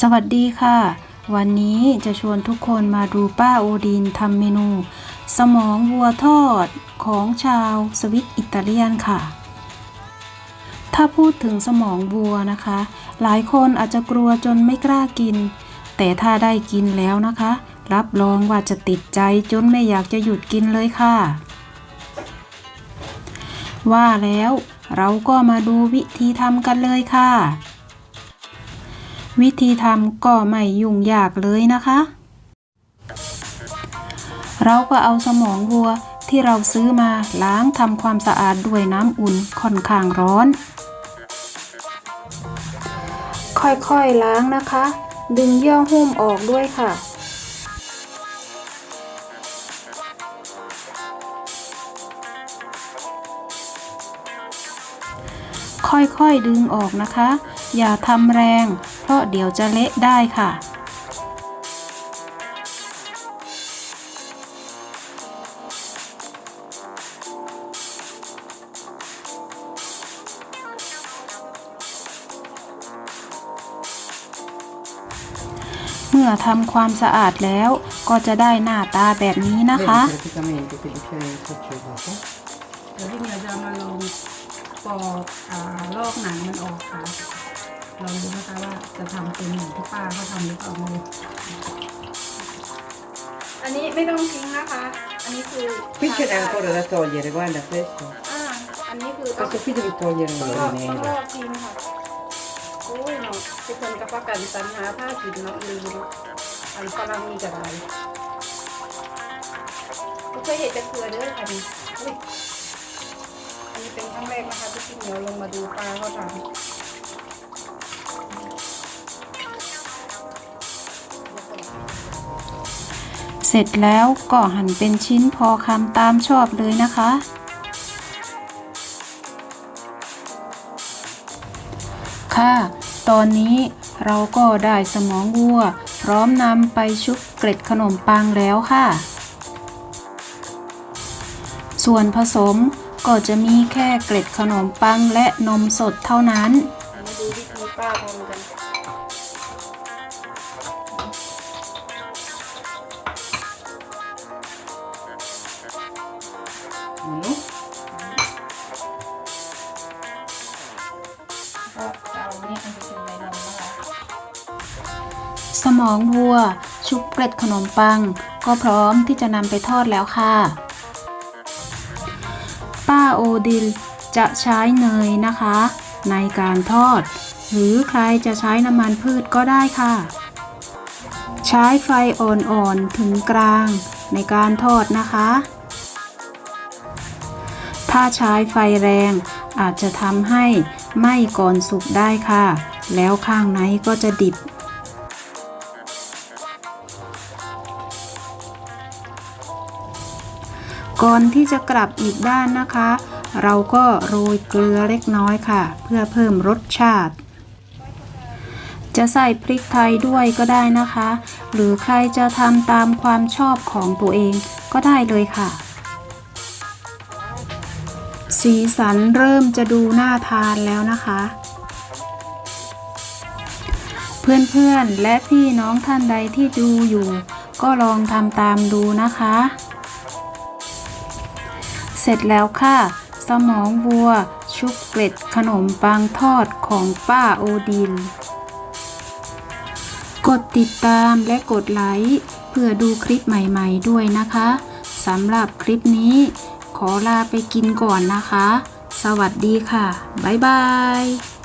สวัสดีค่ะ วันนี้จะชวนทุกคนมาดูป้าโอดินทำเมนู สมองวัวทอดของชาวสวิตอิตาเลียนค่ะ ถ้าพูดถึงสมองวัวนะคะ หลายคนอาจจะกลัวจนไม่กล้ากิน แต่ถ้าได้กินแล้วนะคะ รับรองว่าจะติดใจจนไม่อยากจะหยุดกินเลยค่ะ ว่าแล้วเราก็มาดูวิธีทำกันเลยค่ะ วิธีทำก็ไม่ยุ่งยากเลยนะคะ เราก็เอาสมองวัวที่เราซื้อมาล้างทำความสะอาดด้วยน้ำอุ่นค่อนข้างร้อน ค่อยๆล้างนะคะ ดึงเยื่อหุ้มออกด้วยค่ะ ค่อยๆดึงออกนะคะ อย่าทำแรง เพราะเดี๋ยวจะเละได้ค่ะ เมื่อทำความสะอาดแล้วก็จะได้หน้าตาแบบนี้นะคะ Vedi praticamente quelli che faccio dopo. เดี๋ยวพี่เหมียวจะมาลองปอกอ่าลอกหนังมันออกค่ะ ลองดูนะคะว่าจะทำเป็นเหมือนที่ป้าเขาทำหรือเปล่าไม่รู้อันนี้ไม่ต้องทิ้งนะคะ อันนี้คือ Qui ce n'è ancora da togliere, guarda questo. อ่าอันนี้คือต้อง Questo qui devi togliere ต้อง le ลอกต้องล nere. อกทิ้งค่ะโอ้ยเนาะทุกคนกับประกันสัญหาผ้ากินเนาะลืมเนาะอันฝรั่งมีกับอะไรก็เคยเห็นจะเกลือเด้อค่ะนี่อุ๊ยอันนี้เป็นครั้งแรกนะคะที่พี่เหมียวลงมาดูปลาเขาทำ เสร็จแล้วก็หั่นเป็นชิ้นพอคำตามชอบเลยนะคะ ค่ะ ตอนนี้เราก็ได้สมองวัว พร้อมนำไปชุบเกล็ดขนมปังแล้วค่ะ ส่วนผสมก็จะมีแค่เกล็ดขนมปังและนมสดเท่านั้นมาดูวิธีป้าทำกัน สมองวัว ชุบเกล็ดขนมปัง ก็พร้อมที่จะนำไปทอดแล้วค่ะ ป้าโอดิลจะใช้เนยนะคะ ในการทอด หรือใครจะใช้น้ำมันพืชก็ได้ค่ะ ใช้ไฟอ่อนๆถึงกลางในการทอดนะคะ ถ้าใช้ไฟแรงอาจจะทำให้ไหม้ก่อนสุกได้ค่ะ แล้วข้างในก็จะดิบ ก่อนที่จะกลับอีกด้านนะคะ เราก็โรยเกลือเล็กน้อยค่ะ เพื่อเพิ่มรสชาติ จะใส่พริกไทยด้วยก็ได้นะคะ หรือใครจะทำตามความชอบของตัวเองก็ได้เลยค่ะ สีสันเริ่มจะดูน่าทานแล้วนะคะเพื่อนๆ และพี่น้องท่านใดที่ดูอยู่ ก็ลองทำตามดูนะคะ สร็จแล้วค่ะ สมองวัว ชุบเกล็ดขนมปังทอดของป้าโอดิน กดติดตามและกดไลค์เพื่อดูคลิปใหม่ๆด้วยนะคะสำหรับคลิปนี้ ขอลาไปกินก่อนนะคะ สวัสดีค่ะ บ๊ายบาย